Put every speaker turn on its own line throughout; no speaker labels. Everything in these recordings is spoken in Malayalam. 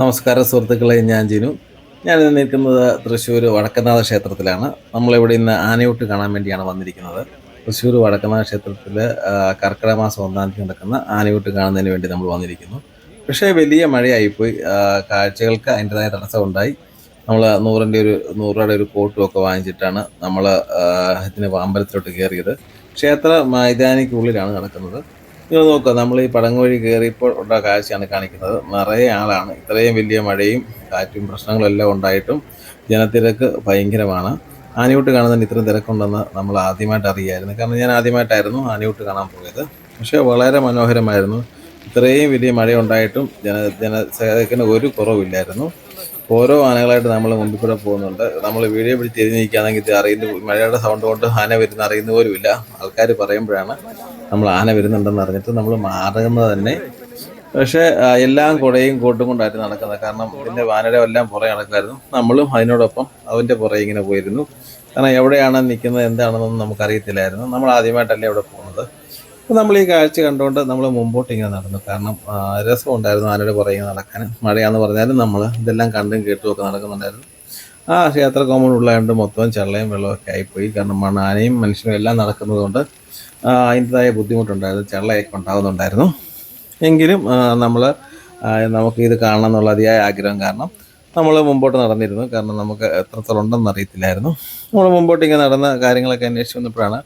നമസ്കാരം സുഹൃത്തുക്കളെ ഞാൻ ജിനു. ഞാൻ ഇന്ന് നിൽക്കുന്നത് തൃശ്ശൂർ വടക്കനാഥ ക്ഷേത്രത്തിലാണ്. നമ്മളിവിടെ ഇന്ന് ആനയൂട്ട് കാണാൻ വേണ്ടിയാണ് വന്നിരിക്കുന്നത്. തൃശ്ശൂർ വടക്കനാഥ ക്ഷേത്രത്തിൽ കർക്കിടക മാസം ഒന്നാം തീയതി നടക്കുന്ന ആനയൂട്ട് കാണുന്നതിന് വേണ്ടി നമ്മൾ വന്നിരിക്കുന്നു. പക്ഷേ വലിയ മഴയായിപ്പോയി. കാഴ്ചകൾക്ക് അതിന്റെതായ തടസ്സമുണ്ടായി നമ്മൾ നൂറിന്റെ ഒരു നൂറ് രൂപയുടെ ഒരു കോട്ടും ഒക്കെ വാങ്ങിച്ചിട്ടാണ് നമ്മൾ ഇതിന് അമ്പലത്തിലോട്ട് കയറിയത്. ക്ഷേത്ര മൈതാനിക്കുള്ളിലാണ് നടക്കുന്നത്. നിങ്ങൾ നോക്കുക നമ്മൾ ഈ പടങ്ങ് വഴി കയറിയപ്പോൾ ഉള്ള കാഴ്ചയാണ് കാണിക്കുന്നത്. നിറയെ ആളാണ്. ഇത്രയും വലിയ മഴയും കാറ്റും പ്രശ്നങ്ങളും എല്ലാം ഉണ്ടായിട്ടും ജനത്തിരക്ക് ഭയങ്കരമാണ്. ആനയൂട്ട് കാണുന്നതിന് ഇത്രയും തിരക്കുണ്ടെന്ന് നമ്മൾ ആദ്യമായിട്ട് അറിയായിരുന്നു. കാരണം ഞാൻ ആദ്യമായിട്ടായിരുന്നു ആനയൂട്ട് കാണാൻ പോയത്. പക്ഷേ വളരെ മനോഹരമായിരുന്നു. ഇത്രയും വലിയ മഴ ഉണ്ടായിട്ടും ജന ജനസേവകന് ഒരു കുറവില്ലായിരുന്നു. ഓരോ ആനകളായിട്ട് നമ്മൾ മുമ്പിൽ കൂടെ പോകുന്നുണ്ട്. നമ്മൾ വീഡിയോ പിടിച്ച് തിരിഞ്ഞിരിക്കുകയാണെങ്കിൽ അറിയുന്ന മഴയുടെ സൗണ്ട് കൊണ്ട് ആന വരുന്ന അറിയുന്ന പോലുമില്ല. ആൾക്കാർ പറയുമ്പോഴാണ് നമ്മൾ ആന വരുന്നുണ്ടെന്ന് അറിഞ്ഞിട്ട് നമ്മൾ മാറുന്നത് തന്നെ. പക്ഷേ എല്ലാം കുടയും കൂട്ടും കൊണ്ടായിരുന്നു നടക്കുന്നത്. കാരണം ഇതിന്റെ വാനരം എല്ലാം പുറകെ നടക്കുമായിരുന്നു. നമ്മളും അതിനോടൊപ്പം അവന്റെ പുറകെ ഇങ്ങനെ പോയിരുന്നു. കാരണം എവിടെയാണ് നിൽക്കുന്നത് എന്താണെന്നൊന്നും നമുക്കറിയത്തില്ലായിരുന്നു. നമ്മൾ ആദ്യമായിട്ടല്ലേ അവിടെ പോകുന്നത്. അപ്പോൾ നമ്മൾ ഈ കാഴ്ച കണ്ടുകൊണ്ട് നമ്മൾ മുമ്പോട്ട് ഇങ്ങനെ നടന്നു. കാരണം രസം ഉണ്ടായിരുന്നു ആനയുടെ പുറകെ നടക്കാൻ. മഴയാണെന്ന് പറഞ്ഞാലും നമ്മൾ ഇതെല്ലാം കണ്ടും കേട്ടും ഒക്കെ നടക്കുന്നുണ്ടായിരുന്നു. ആ ക്ഷേത്ര കോമ്പൗണ്ട് ഉള്ളതുകൊണ്ട് മൊത്തം ചള്ളയും വെള്ളമൊക്കെ ആയിപ്പോയി. കാരണം മണ്ണ് ആനയും മനുഷ്യനും എല്ലാം നടക്കുന്നതുകൊണ്ട് അതിന്റെതായ ബുദ്ധിമുട്ടുണ്ടായിരുന്നു ചള്ളയൊക്കെ ഉണ്ടാകുന്നുണ്ടായിരുന്നു. എങ്കിലും നമ്മൾ നമുക്ക് ഇത് കാണണം എന്നുള്ള അതിയായ ആഗ്രഹം കാരണം നമ്മൾ മുമ്പോട്ട് നടന്നിരുന്നു. കാരണം നമുക്ക് എത്രത്തോളം ഉണ്ടെന്ന് അറിയത്തില്ലായിരുന്നു. നമ്മൾ മുമ്പോട്ട് ഇങ്ങനെ നടന്ന കാര്യങ്ങളൊക്കെ അന്വേഷിച്ച് വന്നപ്പോഴാണ്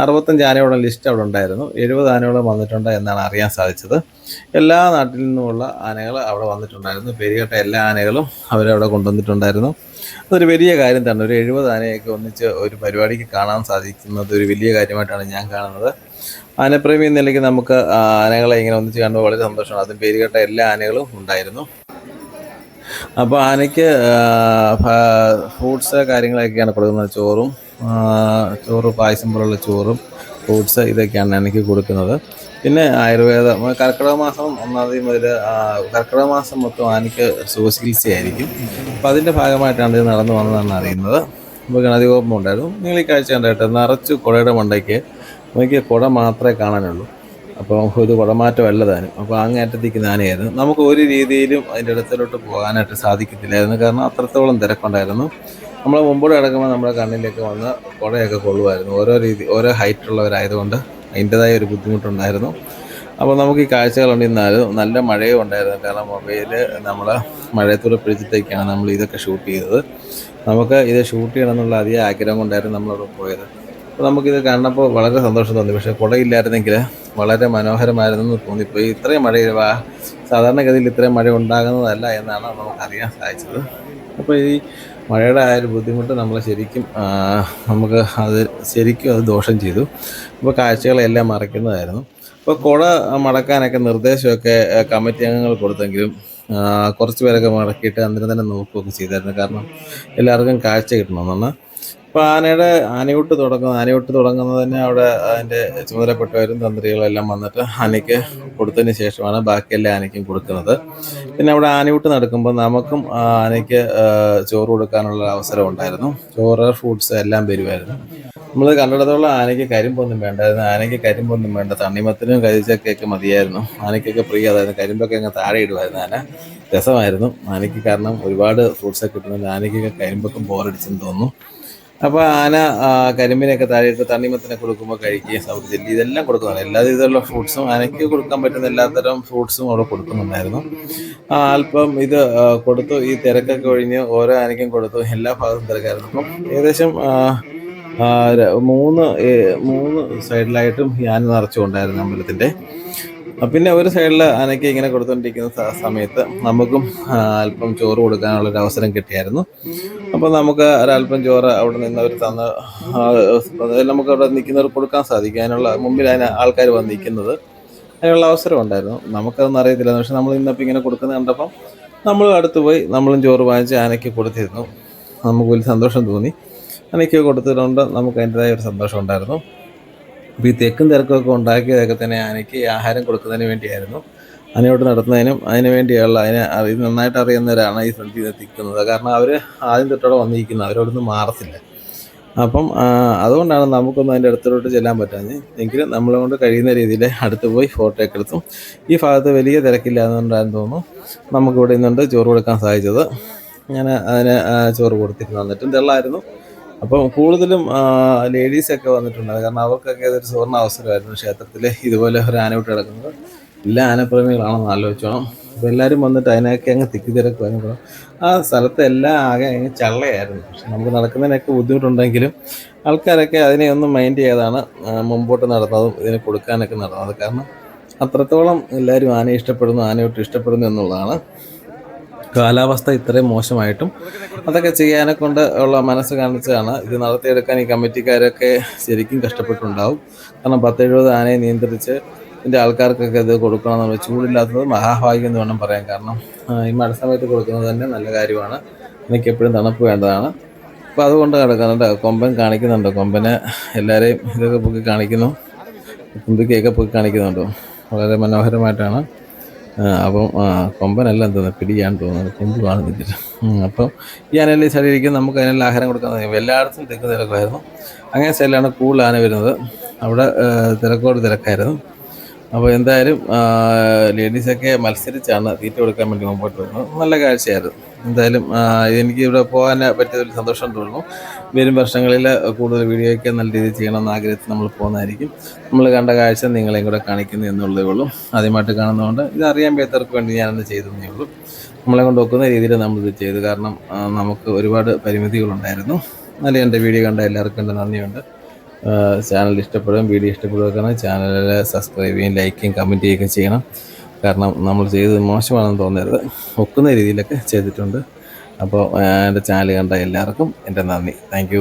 അറുപത്തഞ്ച് ആനയോളം ലിസ്റ്റ് അവിടെ ഉണ്ടായിരുന്നു. എഴുപത് ആനയോളം വന്നിട്ടുണ്ട് എന്നാണ് അറിയാൻ സാധിച്ചത്. എല്ലാ നാട്ടിൽ നിന്നുമുള്ള ആനകൾ അവിടെ വന്നിട്ടുണ്ടായിരുന്നു. പെരുകേട്ട എല്ലാ ആനകളും അവരവിടെ കൊണ്ടുവന്നിട്ടുണ്ടായിരുന്നു. അതൊരു വലിയ കാര്യം തന്നെ. ഒരു എഴുപത് ആനയൊക്കെ ഒന്നിച്ച് ഒരു പരിപാടിക്ക് കാണാൻ സാധിക്കുന്നത് ഒരു വലിയ കാര്യമായിട്ടാണ് ഞാൻ കാണുന്നത്. ആനപ്രേമി എന്ന നിലയ്ക്ക് നമുക്ക് ആനകളെ ഇങ്ങനെ ഒന്നിച്ച് കാണുമ്പോൾ വളരെ സന്തോഷമാണ്. അതും പേരുകേട്ട എല്ലാ ആനകളും ഉണ്ടായിരുന്നു. അപ്പോൾ ആനയ്ക്ക് ഫ്രൂട്ട്സ് കാര്യങ്ങളൊക്കെയാണ് കൊടുക്കുന്നത്. ചോറും ചോറ് പായസം പോലുള്ള ചോറും ഫ്രൂട്ട്സ് ഇതൊക്കെയാണ് എനിക്ക് കൊടുക്കുന്നത്. പിന്നെ ആയുർവേദ കർക്കിടക മാസം ഒന്നാം മുതൽ കർക്കിടക മാസം മൊത്തം ആനയ്ക്ക് സുഖചികിത്സയായിരിക്കും അപ്പോൾ അതിന്റെ ഭാഗമായിട്ടാണ് ഇത് നടന്നു വന്നതെന്നാണ് അറിയുന്നത്. അപ്പോൾ ഗണതി കോപം ഉണ്ടായിരുന്നു. നിങ്ങൾ ഈ കാഴ്ച ഉണ്ടായിട്ട് നിറച്ച് കുടയുടെ മണ്ടയ്ക്ക് എനിക്ക് കുട മാത്രമേ കാണാനുള്ളൂ. അപ്പോൾ ഒരു കുടമാറ്റമല്ല താനും. അപ്പോൾ അങ്ങേറ്റത്തേക്ക് ആനയായിരുന്നു നമുക്ക് ഒരു രീതിയിലും അതിന്റെ അടുത്തിലോട്ട് പോകാനായിട്ട് സാധിക്കത്തില്ലായിരുന്നു. കാരണം അത്രത്തോളം തിരക്കുണ്ടായിരുന്നു. നമ്മൾ മുമ്പോട് കിടക്കുമ്പോൾ നമ്മുടെ കണ്ണിലേക്ക് വന്ന് കുടയൊക്കെ കൊള്ളുമായിരുന്നു. ഓരോ രീതി ഓരോ ഹൈറ്റ് ഉള്ളവരായതുകൊണ്ട് അതിന്റെതായ ഒരു ബുദ്ധിമുട്ടുണ്ടായിരുന്നു. അപ്പോൾ നമുക്ക് ഈ കാഴ്ചകളുണ്ടെന്നാലും നല്ല മഴയും ഉണ്ടായിരുന്നു. കാരണം മൊബൈൽ നമ്മൾ മഴയത്തൂടെ പിടിച്ചിട്ടേക്കാണ് നമ്മൾ ഇതൊക്കെ ഷൂട്ട് ചെയ്തത്. നമുക്ക് ഇത് ഷൂട്ട് ചെയ്യണം എന്നുള്ള അധികം ആഗ്രഹം കൊണ്ടായിരുന്നു നമ്മളവിടെ പോയത്. അപ്പോൾ നമുക്കിത് കണ്ടപ്പോൾ വളരെ സന്തോഷം തോന്നി. പക്ഷേ കുടയില്ലായിരുന്നെങ്കിൽ വളരെ മനോഹരമായിരുന്നെന്ന് തോന്നിപ്പോയി. ഇത്രയും മഴ സാധാരണഗതിയിൽ ഇത്രയും മഴ ഉണ്ടാകുന്നതല്ല എന്നാണ് നമുക്കറിയാൻ സാധിച്ചത്. അപ്പോൾ ഈ മഴയുടെ ആ ഒരു ബുദ്ധിമുട്ട് നമ്മൾ ശരിക്കും നമുക്ക് അത് ശരിക്കും അത് ദോഷം ചെയ്തു. അപ്പോൾ കാഴ്ചകളെല്ലാം മറയ്ക്കുന്നതായിരുന്നു. അപ്പോൾ കുട മടക്കാനൊക്കെ നിർദ്ദേശമൊക്കെ കമ്മിറ്റി അംഗങ്ങൾ കൊടുത്തെങ്കിലും കുറച്ച് പേരൊക്കെ മടക്കിയിട്ട് അന്നേരം തന്നെ നോക്കുകയൊക്കെ ചെയ്തായിരുന്നു. കാരണം എല്ലാവർക്കും കാഴ്ച കിട്ടണമെന്നാണ് അപ്പോൾ ആനയുടെ ആനയൂട്ട് തുടങ്ങുന്നത് ആനയൂട്ട് തുടങ്ങുന്നത് തന്നെ അവിടെ അതിന്റെ ചുമതലപ്പെട്ടവരും തന്ത്രികളെല്ലാം വന്നിട്ട് ആനയ്ക്ക് കൊടുത്തതിന് ശേഷമാണ് ബാക്കിയെല്ലാം ആനയ്ക്കും കൊടുക്കുന്നത്. പിന്നെ അവിടെ ആനയൂട്ട് നടക്കുമ്പോൾ നമുക്കും ആനയ്ക്ക് ചോറ് കൊടുക്കാനുള്ള അവസരം ഉണ്ടായിരുന്നു. ചോറ് ഫ്രൂട്ട്സ് എല്ലാം വരുമായിരുന്നു. നമ്മൾ കണ്ടിടത്തോളം ആനയ്ക്ക് കരിമ്പൊന്നും വേണ്ടായിരുന്നു ആനയ്ക്ക് കരിമ്പൊന്നും വേണ്ട. തണ്ണിമത്തിനും കഴിച്ചൊക്കെ മതിയായിരുന്നു. ആനയ്ക്കൊക്കെ പ്രിയ. അതായത് കരിമ്പൊക്കെ അങ്ങ് താഴെ ഇടുമായിരുന്നു ആന. രസമായിരുന്നു. ആനയ്ക്ക് കാരണം ഒരുപാട് ഫ്രൂട്ട്സൊക്കെ കിട്ടുന്നുണ്ട്. ആനയ്ക്കൊക്കെ കരിമ്പൊക്കെ ബോറടിച്ചെന്ന് തോന്നുന്നു. അപ്പോൾ ആന കരിമ്പിനൊക്കെ താഴെയിട്ട് തണ്ണിമത്തിനെ കൊടുക്കുമ്പോൾ കഴിക്കുകയും സൗത്ത് ജെല്ലി ഇതെല്ലാം കൊടുക്കുന്നുണ്ട് എല്ലാ രീതിയിലുള്ള ഫ്രൂട്ട്സും ആനയ്ക്ക് കൊടുക്കാൻ പറ്റുന്ന എല്ലാത്തരം ഫ്രൂട്ട്സും അവിടെ കൊടുക്കുന്നുണ്ടായിരുന്നു. അല്പം ഇത് കൊടുത്തു. ഈ തിരക്കൊക്കെ ഒഴിഞ്ഞ് ഓരോ ആനയ്ക്കും കൊടുത്തു. എല്ലാ ഭാഗത്തും തിരക്കായിരുന്നു. അപ്പം ഏകദേശം മൂന്ന് മൂന്ന് സൈഡിലായിട്ടും ഈ ആന നിറച്ചുകൊണ്ടായിരുന്നു അമ്പലത്തിന്റെ പിന്നെ ഒരു സൈഡിൽ ആനയ്ക്ക് ഇങ്ങനെ കൊടുത്തുകൊണ്ടിരിക്കുന്ന സമയത്ത് നമുക്കും അല്പം ചോറ് കൊടുക്കാനുള്ള ഒരു അവസരം കിട്ടിയായിരുന്നു. അപ്പോൾ നമുക്ക് ഒരല്പം ചോറ് അവിടെ നിന്ന് അവർ തന്ന് നമുക്ക് അവിടെ നിൽക്കുന്നവർ കൊടുക്കാൻ സാധിക്കും അതിനുള്ള മുമ്പിൽ അതിന് ആൾക്കാർ വന്ന് നിൽക്കുന്നത് അതിനുള്ള അവസരം ഉണ്ടായിരുന്നു. നമുക്കതൊന്നും അറിയത്തില്ല പക്ഷെ നമ്മൾ ഇന്നപ്പോൾ ഇങ്ങനെ കൊടുക്കുന്നത് കണ്ടപ്പം നമ്മൾ അടുത്ത് പോയി നമ്മളും ചോറ് വാങ്ങിച്ച് ആനയ്ക്ക് കൊടുത്തിരുന്നു. നമുക്ക് വലിയ സന്തോഷം തോന്നി. ആനയ്ക്ക് കൊടുത്തിട്ടുണ്ട്. നമുക്ക് അതിന്റെതായ ഒരു സന്തോഷം ഉണ്ടായിരുന്നു. അപ്പോൾ ഈ തെക്കും തിരക്കൊക്കെ ഉണ്ടാക്കിയതൊക്കെ തന്നെ ആനയ്ക്ക് ആഹാരം കൊടുക്കുന്നതിന് വേണ്ടിയായിരുന്നു. അതിനോട്ട് നടത്തുന്നതിനും അതിന് വേണ്ടിയുള്ള അതിനെ അറി നന്നായിട്ട് അറിയുന്നവരാണ് ഈ സന്ധി നിൽക്കുന്നത് കാരണം അവർ ആദ്യം തൊട്ടോടെ വന്നിരിക്കുന്നത് അവരോടൊന്നും മാറത്തില്ല. അപ്പം അതുകൊണ്ടാണ് നമുക്കൊന്നും അതിന്റെ അടുത്തോട്ട് ചെല്ലാൻ പറ്റാഞ്ഞ്. എങ്കിലും നമ്മളെ കൊണ്ട് കഴിയുന്ന രീതിയിൽ അടുത്ത് പോയി ഫോട്ടോ ഒക്കെ എടുത്തു. ഈ ഭാഗത്ത് വലിയ തിരക്കില്ലാതുകൊണ്ടാണെന്ന് തോന്നുന്നു. നമുക്കിവിടെ നിന്നുണ്ട് ചോറ് കൊടുക്കാൻ സാധിച്ചത്. ഞാൻ അതിന് ചോറ് കൊടുത്തിട്ട് വന്നിട്ടും തെള്ളായിരുന്നു അപ്പം കൂടുതലും ലേഡീസൊക്കെ വന്നിട്ടുണ്ട്. കാരണം അവർക്കൊക്കെ ഇതൊരു സുവർണ അവസരമായിരുന്നു ക്ഷേത്രത്തിൽ ഇതുപോലെ ഒരു ആനവിട്ട് കിടക്കുന്നത്. എല്ലാ ആനപ്രേമികളാണെന്ന് ആലോചിച്ചോണം. അപ്പോൾ എല്ലാവരും വന്നിട്ട് അതിനൊക്കെ അങ്ങ് തിക്കി തിരക്കുമായിരുന്നു ആ സ്ഥലത്തെല്ലാം ആകെ അങ്ങ് ചള്ളയായിരുന്നു. പക്ഷെ നമുക്ക് നടക്കുന്നതിനൊക്കെ ബുദ്ധിമുട്ടുണ്ടെങ്കിലും ആൾക്കാരൊക്കെ അതിനെ ഒന്ന് മൈൻഡ് ചെയ്താണ് മുമ്പോട്ട് നടന്നതും ഇതിനെ കൊടുക്കാനൊക്കെ നടന്നത്. കാരണം അത്രത്തോളം എല്ലാവരും ആനയെ ഇഷ്ടപ്പെടുന്നു ആനയോട്ട് ഇഷ്ടപ്പെടുന്നു എന്നുള്ളതാണ്. കാലാവസ്ഥ ഇത്രയും മോശമായിട്ടും അതൊക്കെ ചെയ്യാനെ കൊണ്ട് ഉള്ള മനസ്സ് കാണിച്ചാണ് ഇത് നടത്തിയെടുക്കാൻ ഈ കമ്മിറ്റിക്കാരൊക്കെ ശരിക്കും കഷ്ടപ്പെട്ടുണ്ടാവും കാരണം പത്തെഴുപത് ആനയെ നിയന്ത്രിച്ച് ഇതിന്റെ ആൾക്കാർക്കൊക്കെ ഇത് കൊടുക്കണം എന്നുള്ള ചൂടില്ലാത്തത് മഹാഭാഗ്യം എന്ന് വേണം പറയാൻ കാരണം ഈ മഴ സമയത്ത് കൊടുക്കുന്നത് തന്നെ നല്ല കാര്യമാണ്. എനിക്ക് എപ്പോഴും തണുപ്പ് വേണ്ടതാണ്. അപ്പോൾ അതുകൊണ്ട് കിടക്കുന്നുണ്ട് കൊമ്പൻ കാണിക്കുന്നുണ്ട്. കൊമ്പന് എല്ലാവരെയും ഇതൊക്കെ പൊക്കി കാണിക്കുന്നു. തുമ്പിക്കയൊക്കെ പൊക്കി കാണിക്കുന്നുണ്ടോ. വളരെ മനോഹരമായിട്ടാണ് അപ്പം കൊമ്പനല്ല എന്താ പിടിയാന്ന് തോന്നുന്നത് കൊമ്പ് കാണുന്നില്ല അപ്പം ഈ ആനയിൽ ശരീരിക്കും നമുക്ക് അതിനെല്ലാം ആഹാരം കൊടുക്കാൻ എല്ലായിടത്തും തിക്ക് തിരക്കായിരുന്നു. അങ്ങനെ സൈഡിലാണ് കൂടുതൽ ആന വരുന്നത്. അവിടെ തിരക്കോട് തിരക്കായിരുന്നു. അപ്പോൾ എന്തായാലും ലേഡീസൊക്കെ മത്സരിച്ചാണ് തീറ്റ കൊടുക്കാൻ വേണ്ടി മുമ്പോട്ട് വരുന്നത്. നല്ല കാഴ്ചയായിരുന്നു. എന്തായാലും എനിക്ക് ഇവിടെ പോകാൻ പറ്റിയതിൽ സന്തോഷം തോന്നുന്നു. വരും വർഷങ്ങളിൽ കൂടുതൽ വീഡിയോയൊക്കെ നല്ല രീതിയിൽ ചെയ്യണമെന്ന് ആഗ്രഹത്തിൽ നമ്മൾ പോകുന്നതായിരിക്കും. നമ്മൾ കണ്ട കാഴ്ച നിങ്ങളെയും കൂടെ കാണിക്കുന്നു എന്നുള്ളതേ ഉള്ളൂ. ആദ്യമായിട്ട് കാണുന്നതുകൊണ്ട് ഇത് അറിയാൻ പേത്തർക്ക് വേണ്ടി ഞാനൊന്ന് ചെയ്തതേ ഉള്ളൂ. നമ്മളെ കൊണ്ട് ഒക്കുന്ന രീതിയിൽ നമ്മളിത് ചെയ്തു. കാരണം നമുക്ക് ഒരുപാട് പരിമിതികളുണ്ടായിരുന്നു. നല്ല എന്റെ വീഡിയോ കണ്ട എല്ലാവർക്കും എന്റെ നന്ദിയുണ്ട്. ചാനൽ ഇഷ്ടപ്പെടുകയും വീഡിയോ ഇഷ്ടപ്പെടുകയാണ് ചാനലിൽ സബ്സ്ക്രൈബ് ചെയ്യും ലൈക്ക് കമന്റ് ചെയ്യുകയൊക്കെ ചെയ്യണം. കാരണം നമ്മൾ ചെയ്തത് മോശമാണെന്ന് തോന്നരുത്. ഒക്കുന്ന രീതിയിലൊക്കെ ചെയ്തിട്ടുണ്ട്. അപ്പോൾ എന്റെ ചാനൽ കണ്ട എല്ലാവർക്കും എന്റെ നന്ദി. താങ്ക്